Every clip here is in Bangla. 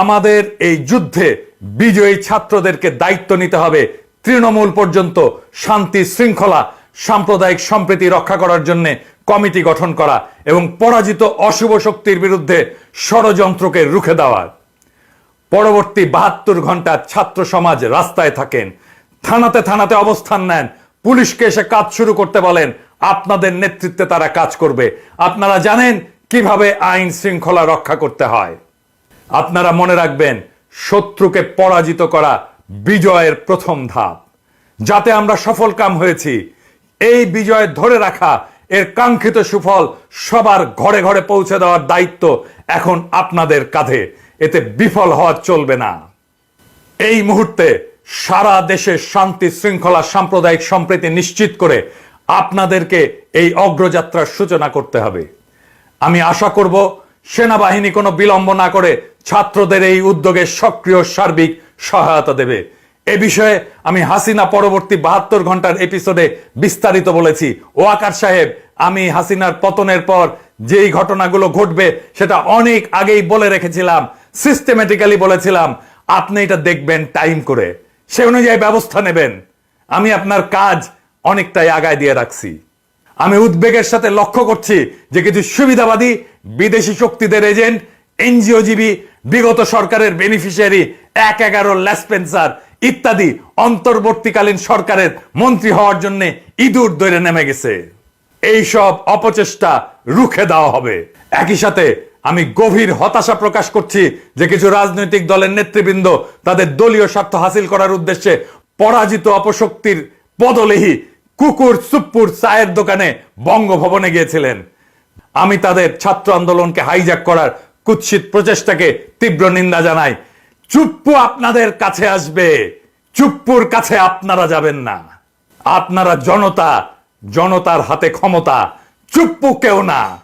আমাদের এই যুদ্ধে বিজয়ী ছাত্রদেরকে দায়িত্ব নিতে হবে। তৃণমূল পর্যন্ত শান্তি শৃঙ্খলা, সাম্প্রদায়িক সম্প্রীতি রক্ষা করার জন্য কমিটি গঠন করা এবং পরাজিত অশুভ শক্তির বিরুদ্ধে ষড়যন্ত্রকে রুখে দেওয়ার পরবর্তী বাহাত্তর ঘণ্টা ছাত্র সমাজ রাস্তায় থাকেন। থানাতে থানাতে অবস্থান নেন। পুলিশকে এসে কাজ শুরু করতে বলেন, আপনাদের নেতৃত্বে তারা কাজ করবে। আপনারা জানেন কীভাবে আইন শৃঙ্খলা রক্ষা করতে হয়। আপনারা মনে রাখবেন, শত্রুকে পরাজিত করা বিজয়ের প্রথম ধাপ। যাতে আমরা সফল কাম হয়েছি, এই বিজয় ধরে রাখা, এর কাঙ্ক্ষিত সুফল সবার ঘরে ঘরে পৌঁছে দেওয়ার দায়িত্ব এখন আপনাদের কাঁধে। এতে বিফল হওয়া চলবে না। এই মুহূর্তে সারা দেশে শান্তি শৃঙ্খলা সাম্প্রদায়িক সম্প্রীতি নিশ্চিত করে আপনাদেরকে এই অগ্রযাত্রার সূচনা করতে হবে। আমি আশা করব, সেনাবাহিনী কোনো বিলম্ব না করে ছাত্রদের এই উদ্যোগে সক্রিয় সার্বিক সহায়তা দেবে। এ বিষয়ে আমি হাসিনা পরবর্তী বাহাত্তর ঘণ্টার এপিসোডে বিস্তারিত বলেছি। ওয়াকার সাহেব, আমি হাসিনার পতনের পর যেই ঘটনাগুলো ঘটবে, সেটা অনেক আগেই বলে রেখেছিলাম সিস্টেমেটিক্যালি বলেছিলাম। আপনি এটা দেখবেন টাইম করে। সে অনুযায়ী ব্যবস্থা নেবেন। আমি আপনার কাজ অনেকটাই আগায় দিয়ে রাখছি। আমি উদ্বেগের সাথে লক্ষ্য করছি যে কিছু সুবিধাবাদী বিদেশি শক্তিদের এজেন্ট, এনজিওজীবী বিগত সরকারের বেনিফিশিয়ারি এক এগারো ল্যাসপেন্সার ইত্যাদি অন্তর্বর্তীকালীন সরকারের মন্ত্রী হওয়ার জন্য ইঁদুর দৈরে নেমে গেছে। এইসব অপচেষ্টা রুখে দেওয়া হবে। একই সাথে আমি গভীর হতাশা প্রকাশ করছি যে কিছু রাজনৈতিক দলের নেতৃবৃন্দ তাদের দলীয় স্বার্থ হাসিল করার উদ্দেশ্যে পরাজিত অপশক্তির পদলেহি কুকুর সুপ্পুর চায়ের দোকানে বঙ্গভবনে গিয়েছিলেন। আমি তাদের ছাত্র আন্দোলনকে হাইজ্যাক করার কুৎসিত প্রচেষ্টাকে তীব্র নিন্দা জানাই চুপ্পু আপনাদের কাছে আসবে। চুপ্পুর কাছে আপনারা যাবেন না। আপনারা জনতা, জনতার হাতে ক্ষমতা। চুপ্পু কেউ না।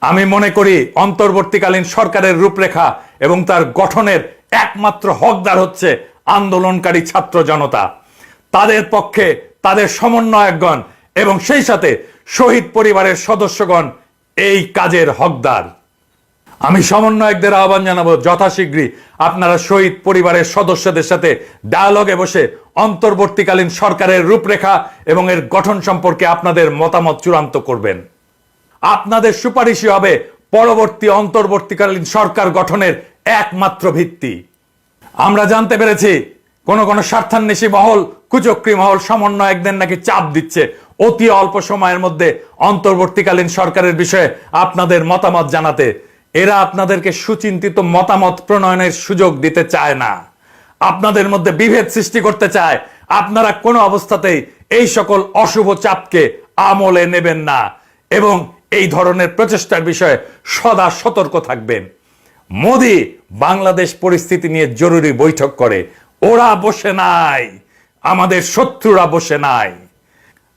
আমি মনে করি অন্তর্বর্তীকালীন সরকারের রূপরেখা এবং তার গঠনের একমাত্র হকদার হচ্ছে আন্দোলনকারী ছাত্র জনতা। তাদের পক্ষে তাদের সমন্বয়কগণ এবং সেই সাথে শহীদ পরিবারের সদস্যগণ এই কাজের হকদার। আমি সমন্বয়কদের আহ্বান জানাব যথাশীঘ্রই। আপনারা শহীদ পরিবারের সদস্যদের সাথে ডায়ালগে বসে অন্তর্বর্তীকালীন সরকারের রূপরেখা এবং এর গঠন সম্পর্কে আপনাদের মতামত চূড়ান্ত করবেন। আপনাদের সুপারিশই হবে পরবর্তী অন্তর্বর্তীকালীন সরকার গঠনের একমাত্র ভিত্তি। আমরা জানতে পেরেছি, কোন কোন স্বার্থান্বেষী মহল, কুচক্রী মহল সমন্বয়কদের নাকি চাপ দিচ্ছে। অতি অল্প সময়ের মধ্যে অন্তর্বর্তীকালীন সরকারের বিষয়ে আপনাদের মতামত জানাতে এরা আপনাদেরকে সুচিন্তিত মতামত প্রণয়নের সুযোগ দিতে চায় না। আপনাদের মধ্যে বিভেদ সৃষ্টি করতে চায়। আপনারা কোনো অবস্থাতেই এই সকল অশুভ চাপকে আমলে নেবেন না এবং এই ধরনের প্রচেষ্টার বিষয়ে সদা সতর্ক থাকবেন। মোদি বাংলাদেশ পরিস্থিতি নিয়ে জরুরি বৈঠক করে। ওরা বসে নাই। আমাদের শত্রুরা বসে নাই।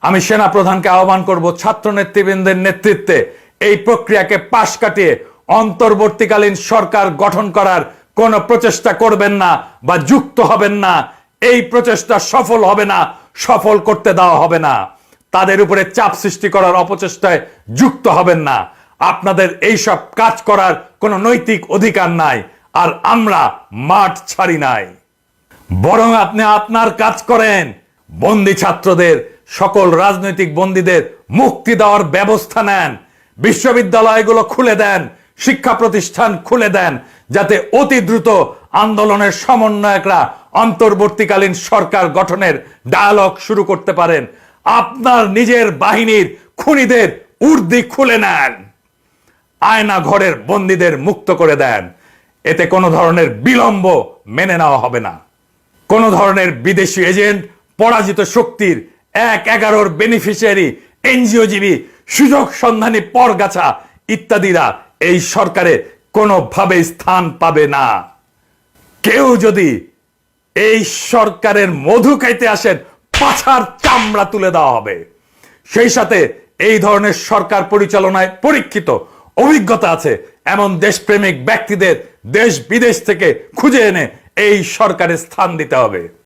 আমি সেনা প্রধানকে আহ্বান করব ছাত্র নেতৃবৃন্দের নেতৃত্বে এই প্রক্রিয়াকে পাশ কাটিয়ে অন্তর্বর্তীকালীন সরকার গঠন করার কোন প্রচেষ্টা করবেন না বা যুক্ত হবেন না। এই প্রচেষ্টা সফল হবে না, সফল করতে দেওয়া হবে না। তাদের উপরে চাপ সৃষ্টি করার অপচেষ্টায় যুক্ত হবেন না। আপনাদের এই সব কাজ করার কোনো নৈতিক অধিকার নাই, আর আমরা মাঠ ছাড়ি নাই। বরং আপনি আপনার কাজ করেন। বন্দি ছাত্রদের, সকল রাজনৈতিক বন্দীদের মুক্তি দেওয়ার ব্যবস্থা নেন। বিশ্ববিদ্যালয়গুলো খুলে দেন। শিক্ষা প্রতিষ্ঠান খুলে দেন যাতে অতি দ্রুত আন্দোলনের সমন্বয়করা অন্তর্বর্তীকালীন সরকার গঠনের ডায়ালগ শুরু করতে পারেন। আপনার নিজের বাহিনীর খুনিদের উর্দি খুলে নেন। আয়না ঘরের বন্দীদের মুক্ত করে দেন। এতে কোনো ধরনের বিলম্ব মেনে নেওয়া হবে না। কোন ধরনের বিদেশি এজেন্ট, পরাজিত শক্তির এক এগারোর বেনিফিশিয়ারি, এনজিওজীবী, সুযোগ সন্ধানী পরগাছা ইত্যাদিরা এই সরকারে কোনোভাবে স্থান পাবে না। কেউ যদি এই সরকারের মধু খাইতে আসেন, পাছার চামড়া তুলে দেওয়া হবে। সেই সাথে এই ধরনের সরকার পরিচালনায় পরীক্ষিত অভিজ্ঞতা আছে, এমন দেশপ্রেমিক ব্যক্তিদের দেশ বিদেশ থেকে খুঁজে এনে এই সরকারে স্থান দিতে হবে।